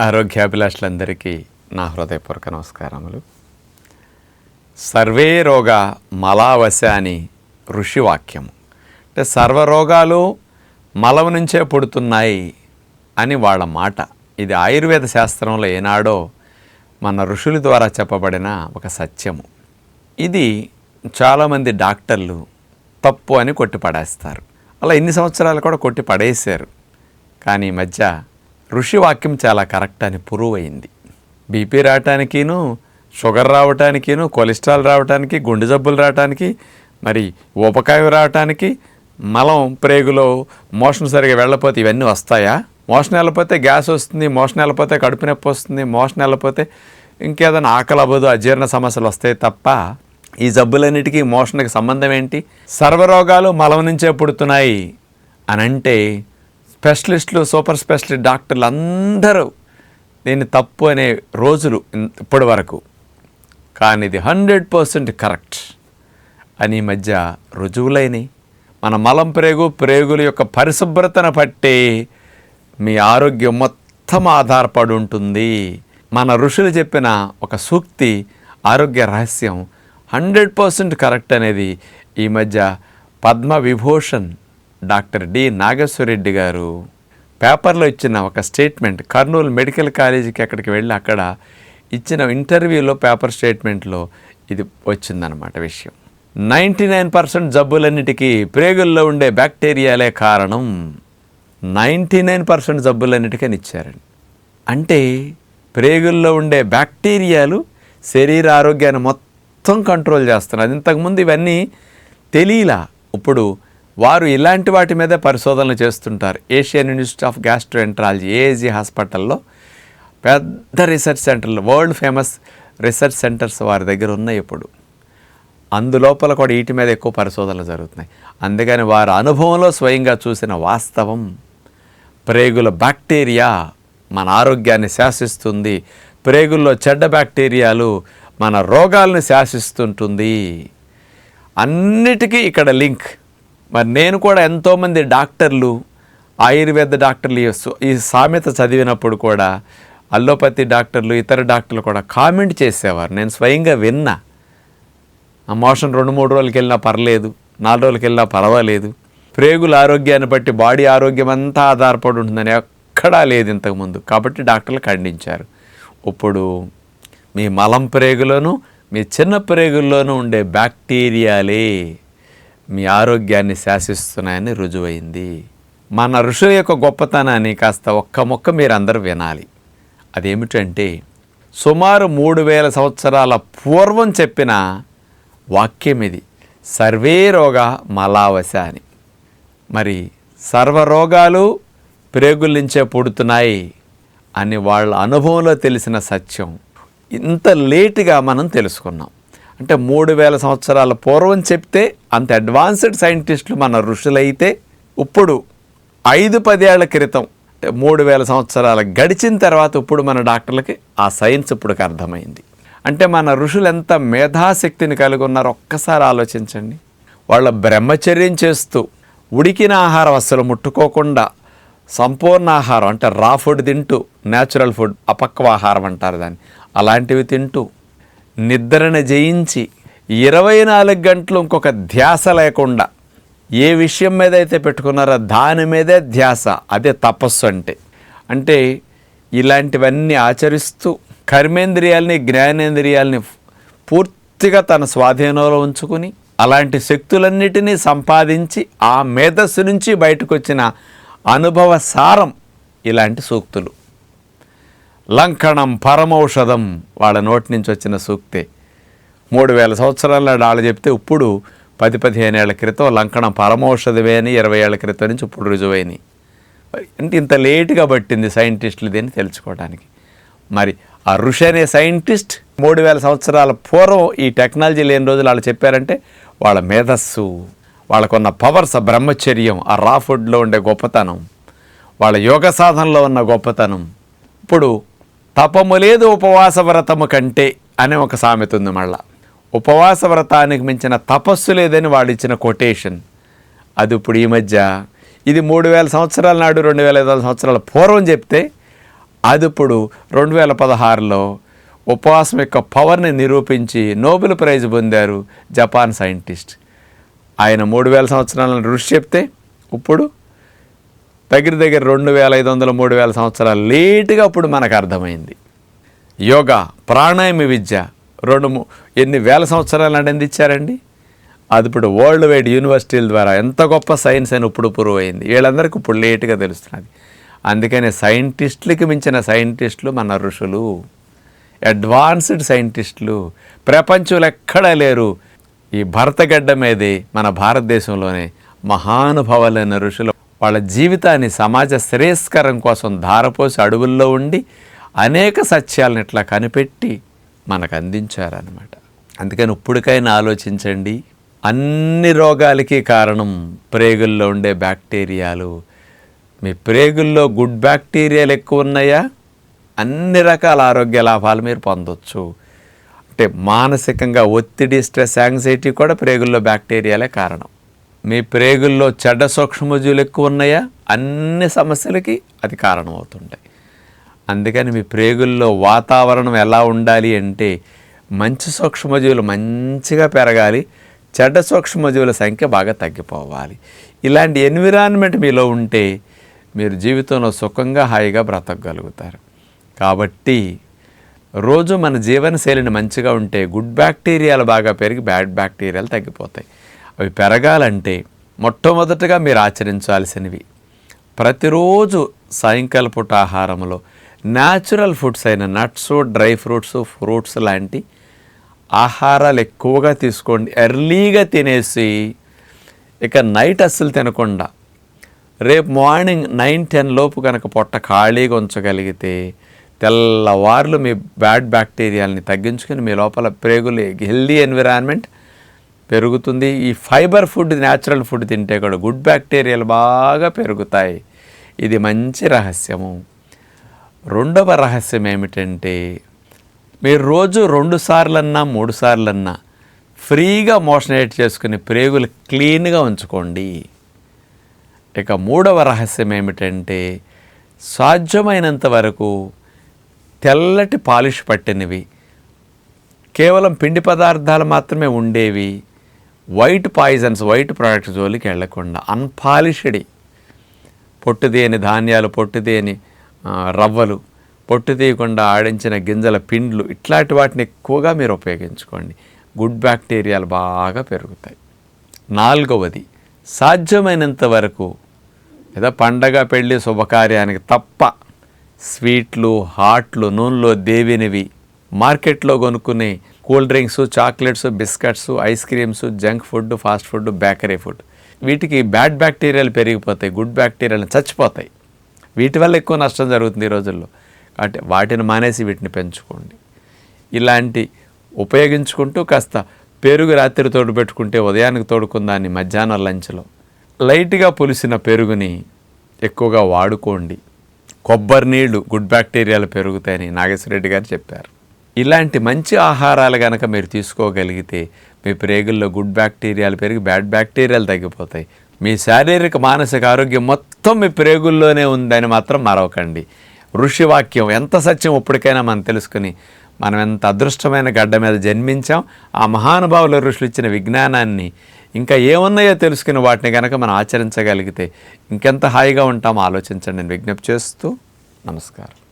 ఆరోగ్యాభిలాషులందరికీ నా హృదయపూర్వక నమస్కారములు. సర్వే రోగ మలావశ అని ఋషివాక్యము. అంటే సర్వరోగాలు మలం నుంచే పుడుతున్నాయి అని వాళ్ళ మాట. ఇది ఆయుర్వేద శాస్త్రంలో ఏనాడో మన ఋషుల ద్వారా చెప్పబడిన ఒక సత్యము. ఇది చాలామంది డాక్టర్లు తప్పు అని కొట్టి పడేస్తారు అలా ఇన్ని సంవత్సరాలు కూడా కొట్టి పడేశారు కానీ ఈ మధ్య ఋషి వాక్యం చాలా కరెక్ట్ అని ప్రూవ్ అయింది బీపీ రావటానికిను షుగర్ రావటానికిను కొలెస్ట్రాల్ రావటానికి గుండె జబ్బులు రావటానికి మరి ఊపకాయ రావటానికి మలం ప్రేగులో మోషన్ సరిగా వెళ్ళకపోతే ఇవన్నీ వస్తాయా? మోషన్ వెళ్ళపోతే గ్యాస్ వస్తుంది మోషన్ వెళ్ళపోతే కడుపు నొప్పి వస్తుంది మోషన్ వెళ్ళపోతే ఇంకేదైనా ఆకలి అవ్వదు అజీర్ణ సమస్యలు వస్తాయి తప్ప ఈ జబ్బులన్నిటికీ మోషన్కి సంబంధం ఏంటి? సర్వరోగాలు మలం నుంచే పుడుతున్నాయి అనంటే స్పెషలిస్టులు సూపర్ స్పెషలిస్ట్ డాక్టర్లు అందరూ దీన్ని తప్పు అనే రోజులు ఇప్పటి వరకు. కానీ ఇది హండ్రెడ్ పర్సెంట్ కరెక్ట్. అని ఈ మధ్య రుజువులైనవి మన మలం ప్రేగు ప్రేగుల యొక్క పరిశుభ్రతను బట్టి మీ ఆరోగ్యం మొత్తం ఆధారపడి ఉంటుంది. మన ఋషులు చెప్పిన ఒక సూక్తి ఆరోగ్య రహస్యం హండ్రెడ్ పర్సెంట్ కరెక్ట్ అనేది ఈ మధ్య పద్మ విభూషణ్ డాక్టర్ డి నాగేశ్వరరెడ్డి గారు పేపర్లో ఇచ్చిన ఒక స్టేట్మెంట్ కర్నూలు మెడికల్ కాలేజీకి అక్కడికి వెళ్ళి అక్కడ ఇచ్చిన ఇంటర్వ్యూలో పేపర్ స్టేట్మెంట్లో ఇది వచ్చిందనమాట విషయం. నైంటీ నైన్ పర్సెంట్ జబ్బులన్నిటికీ ప్రేగుల్లో ఉండే బ్యాక్టీరియాలే కారణం. నైంటీ నైన్ పర్సెంట్ జబ్బులన్నిటికీ ఇచ్చారండి. అంటే ప్రేగుల్లో ఉండే బ్యాక్టీరియాలు శరీర ఆరోగ్యాన్ని మొత్తం కంట్రోల్ చేస్తున్నారు. ఇంతకుముందు ఇవన్నీ తెలియలా. ఇప్పుడు వారు ఇలాంటి వాటి మీద పరిశోధనలు చేస్తుంటారు. Asian institute of gastroenterology AAG హాస్పిటల్లో పెద్ద రీసెర్చ్ సెంటర్లు వరల్డ్ ఫేమస్ రీసెర్చ్ సెంటర్స్ వారి దగ్గర ఉన్నాయి ఇప్పుడు. అందులోపల కూడా వీటి మీద ఎక్కువ పరిశోధనలు జరుగుతున్నాయి. అందుకని వారి అనుభవంలో స్వయంగా చూసిన వాస్తవం ప్రేగుల బ్యాక్టీరియా మన ఆరోగ్యాన్ని శాసిస్తుంది ప్రేగుల్లో చెడ్డ బ్యాక్టీరియాలు మన రోగాలను శాసిస్తుంటుంది. అన్నిటికీ ఇక్కడ లింక్. మరి నేను కూడా ఎంతోమంది డాక్టర్లు ఆయుర్వేద డాక్టర్లు ఈ సామెత చదివినప్పుడు కూడా అల్లోపతి డాక్టర్లు ఇతర డాక్టర్లు కూడా కామెంట్ చేసేవారు. నేను స్వయంగా విన్నా. ఆ మోషన్ రెండు మూడు రోజులకి వెళ్ళినా పర్లేదు నాలుగు రోజులకి వెళ్ళినా పర్వాలేదు. ప్రేగుల ఆరోగ్యాన్ని బట్టి బాడీ ఆరోగ్యం అంతా ఆధారపడి ఉంటుందని ఎక్కడా లేదు ఇంతకుముందు కాబట్టి డాక్టర్లు ఖండించారు. ఇప్పుడు మీ మలం ప్రేగులోను మీ చిన్న ప్రేగుల్లోనూ ఉండే బ్యాక్టీరియాలే. మీ ఆరోగ్యాన్ని శాసిస్తున్నాయని రుజువైంది. మన ఋషుల యొక్క గొప్పతనాన్ని కాస్త ఒక్క మొక్క మీరందరూ వినాలి. అదేమిటంటే సుమారు మూడు వేల సంవత్సరాల పూర్వం చెప్పిన వాక్యం ఇది సర్వే రోగ మలావశ అని. మరి సర్వరోగాలు ప్రేగుల నుంచే పుడుతున్నాయి అని వాళ్ళ అనుభవంలో తెలిసిన సత్యం. ఇంత లేటుగా మనం తెలుసుకున్నాం. అంటే మూడు వేల సంవత్సరాల పూర్వం చెప్తే అంత అడ్వాన్స్డ్ సైంటిస్టులు మన ఋషులైతే ఇప్పుడు ఐదు పదేళ్ళ క్రితం అంటే మూడు వేల సంవత్సరాలు గడిచిన తర్వాత ఇప్పుడు మన డాక్టర్లకి ఆ సైన్స్ ఇప్పుడుకి అర్థమైంది. అంటే మన ఋషులు ఎంత మేధాశక్తిని కలిగి ఉన్నారో ఒక్కసారి ఆలోచించండి. వాళ్ళ బ్రహ్మచర్యం చేస్తూ ఉడికిన ఆహారం అస్సలు ముట్టుకోకుండా సంపూర్ణ ఆహారం అంటే రా ఫుడ్ తింటూ న్యాచురల్ ఫుడ్ అపక్వ ఆహారం అంటారు దాన్ని. అలాంటివి తింటూ నిద్రను జయించి ఇరవై నాలుగు గంటలు ఇంకొక ధ్యాస లేకుండా ఏ విషయం మీద అయితే పెట్టుకున్నారో దాని మీదే ధ్యాస అదే తపస్సు అంటే. అంటే ఇలాంటివన్నీ ఆచరిస్తూ కర్మేంద్రియాల్ని జ్ఞానేంద్రియాల్ని పూర్తిగా తన స్వాధీనంలో ఉంచుకుని అలాంటి శక్తులన్నిటినీ సంపాదించి ఆ మేధస్సు నుంచి బయటకు వచ్చిన అనుభవ సారం ఇలాంటి సూక్తులు. లంకణం పరమౌషధం వాళ్ళ నోటి నుంచి వచ్చిన సూక్తే. మూడు వేల సంవత్సరాల వాళ్ళు చెప్తే ఇప్పుడు పది పదిహేను ఏళ్ళ క్రితం లంకణం పరమౌషధమే అని ఇరవై ఏళ్ళ క్రితం నుంచి ఇప్పుడు రుజువైనవి అంటే ఇంత లేటుగా పట్టింది సైంటిస్టులు దీన్ని తెలుసుకోవడానికి? మరి ఆ ఋషి అనే సైంటిస్ట్ మూడు వేల సంవత్సరాల పూర్వం ఈ టెక్నాలజీ లేని రోజులు వాళ్ళు చెప్పారంటే వాళ్ళ మేధస్సు వాళ్ళకున్న పవర్స్ ఆ బ్రహ్మచర్యం ఆ రా ఫుడ్లో ఉండే గొప్పతనం వాళ్ళ యోగ సాధనలో ఉన్న గొప్పతనం. ఇప్పుడు తపము లేదు ఉపవాస వ్రతము కంటే అనే ఒక సామెత ఉంది మళ్ళా. ఉపవాస వ్రతానికి మించిన తపస్సు లేదని వాళ్ళు ఇచ్చిన కొటేషన్ అది ఇప్పుడు ఈ మధ్య ఇది మూడు వేల సంవత్సరాల నాడు రెండు వేల ఐదు వందల సంవత్సరాల పూర్వం చెప్తే అది ఇప్పుడు రెండు వేల పదహారులో ఉపవాసం యొక్క పవర్ని నిరూపించి నోబెల్ ప్రైజ్ పొందారు జపాన్ సైంటిస్ట్. ఆయన మూడు వేల సంవత్సరాల ఋషి చెప్తే ఇప్పుడు దగ్గర దగ్గర రెండు వేల ఐదు వందల మూడు వేల సంవత్సరాలు లేటుగా అప్పుడు మనకు అర్థమైంది. యోగా ప్రాణాయామ విద్య రెండు ఎన్ని వేల సంవత్సరాలు అందించారండి అది ఇప్పుడు వరల్డ్ వైడ్ యూనివర్సిటీల ద్వారా ఎంత గొప్ప సైన్స్ అని ఇప్పుడు ప్రూవ్ అయింది. వీళ్ళందరికీ ఇప్పుడు లేటుగా తెలుస్తున్నది. అందుకనే సైంటిస్టులకి మించిన సైంటిస్టులు మన ఋషులు అడ్వాన్స్డ్ సైంటిస్టులు ప్రపంచంలో ఎక్కడా లేరు. ఈ భరతగడ్డ మీదే మన భారతదేశంలోనే మహానుభావులైన ఋషులు వాళ్ళ జీవితాన్ని సమాజ శ్రేయస్కరం కోసం ధారపోసి అడవుల్లో ఉండి అనేక సత్యాలను ఇట్లా కనిపెట్టి మనకు అందించారనమాట అందుకని ఇప్పటికైనా ఆలోచించండి. అన్ని రోగాలకి కారణం ప్రేగుల్లో ఉండే బ్యాక్టీరియాలు. మీ ప్రేగుల్లో గుడ్ బ్యాక్టీరియాలు ఎక్కువ ఉన్నాయా? అన్ని రకాల ఆరోగ్య లాభాలు మీరు పొందొచ్చు. అంటే మానసికంగా ఒత్తిడి స్ట్రెస్ యాంగ్జైటీ కూడా ప్రేగుల్లో బ్యాక్టీరియాలే కారణం. మీ ప్రేగుల్లో చెడ్డ సూక్ష్మజీవులు ఎక్కువ ఉన్నాయా? అన్ని సమస్యలకి అది కారణమవుతుంటాయి. అందుకని మీ ప్రేగుల్లో వాతావరణం ఎలా ఉండాలి అంటే మంచి సూక్ష్మజీవులు మంచిగా పెరగాలి చెడ్డ సూక్ష్మజీవుల సంఖ్య బాగా తగ్గిపోవాలి. ఇలాంటి ఎన్విరాన్మెంట్ మీలో ఉంటే మీరు జీవితంలో సుఖంగా హాయిగా బ్రతకగలుగుతారు. కాబట్టి రోజు మన జీవనశైలిని మంచిగా ఉంటే గుడ్ బ్యాక్టీరియాలు బాగా పెరిగి బ్యాడ్ బ్యాక్టీరియాలు తగ్గిపోతాయి. అవి పెరగాలంటే మొట్టమొదటగా మీరు ఆచరించాల్సినవి ప్రతిరోజు సాయంకాల పూట ఆహారంలో న్యాచురల్ ఫుడ్స్ అయిన నట్స్ డ్రై ఫ్రూట్స్ ఫ్రూట్స్ లాంటి ఆహారాలు ఎక్కువగా తీసుకోండి. ఎర్లీగా తినేసి ఇక నైట్ అస్సలు తినకుండా రేపు మార్నింగ్ నైన్ టెన్ లోపు కనుక పొట్ట ఖాళీగా ఉంచగలిగితే తెల్లవార్లు మీ బ్యాడ్ బ్యాక్టీరియాలని తగ్గించుకొని మీ లోపల ప్రేగులు హెల్దీ ఎన్విరాన్మెంట్ పెరుగుతుంది. ఈ ఫైబర్ ఫుడ్ న్యాచురల్ ఫుడ్ తింటే కూడా గుడ్ బ్యాక్టీరియాలు బాగా పెరుగుతాయి. ఇది మంచి రహస్యము. రెండవ రహస్యం ఏమిటంటే మీరు రోజు రెండు సార్లన్నా మూడు సార్లన్నా ఫ్రీగా మోషనేట్ చేసుకుని ప్రేగులు క్లీన్గా ఉంచుకోండి. ఇక మూడవ రహస్యం ఏమిటంటే సాధ్యమైనంత వరకు తెల్లటి పాలిష్ పట్టినవి కేవలం పిండి పదార్థాలు మాత్రమే ఉండేవి వైట్ పాయిజన్స్ వైట్ ప్రోడక్ట్స్ జోలికి వెళ్ళకుండా అన్పాలిష్డ్ పొట్టు తీయని ధాన్యాలు పొట్టుదేని రవ్వలు పొట్టు తీయకుండా ఆడించిన గింజల పిండ్లు ఇట్లాంటి వాటిని ఎక్కువగా మీరు ఉపయోగించుకోండి. గుడ్ బ్యాక్టీరియాలు బాగా పెరుగుతాయి. నాలుగవది సాధ్యమైనంత వరకు ఏదో పండగ పెళ్ళి శుభకార్యానికి తప్ప స్వీట్లు హాట్లు నూనెలో దేవినివి మార్కెట్లో కొనుక్కునే cool drinks chocolates biscuits ice creams junk food fast food bakery food. వీటికి బ్యాడ్ బ్యాక్టీరియాలు పెరిగిపోతాయి గుడ్ బ్యాక్టీరియాలు చచ్చిపోతాయి. వీటి వల్ల ఎక్కువ నష్టం జరుగుతుంది ఈ రోజుల్లో. అంటే వాటిని మానేసి వీటిని పెంచుకోండి. ఇలాంటి ఉపయోగించుకుంటూ కాస్త పెరుగు రాత్రి తోడు పెట్టుకుంటే ఉదయానికి తోడుకుందాన్ని మధ్యాహ్నం లంచ్లో లైట్గా పులిసిన పెరుగుని ఎక్కువగా వాడుకోండి. కొబ్బరి నీళ్ళు గుడ్ బ్యాక్టీరియాలు పెరుగుతాయని నాగేశ్వరరెడ్డి గారు చెప్పారు. ఇలాంటి మంచి ఆహారాలు కనుక మీరు తీసుకోగలిగితే మీ ప్రేగుల్లో గుడ్ బ్యాక్టీరియాలు పెరిగి బ్యాడ్ బ్యాక్టీరియాలు తగ్గిపోతాయి. మీ శారీరక మానసిక ఆరోగ్యం మొత్తం మీ ప్రేగుల్లోనే ఉందని మాత్రం మరవకండి. ఋషివాక్యం ఎంత సత్యం ఇప్పటికైనా మనం తెలుసుకుని మనం ఎంత అదృష్టమైన గడ్డ మీద జన్మించాం ఆ మహానుభావుల ఋషులు ఇచ్చిన విజ్ఞానాన్ని ఇంకా ఏమున్నాయో తెలుసుకుని వాటిని కనుక మనం ఆచరించగలిగితే ఇంకెంత హాయిగా ఉంటామో ఆలోచించండి. నేను విజ్ఞప్తి చేస్తూ నమస్కారం.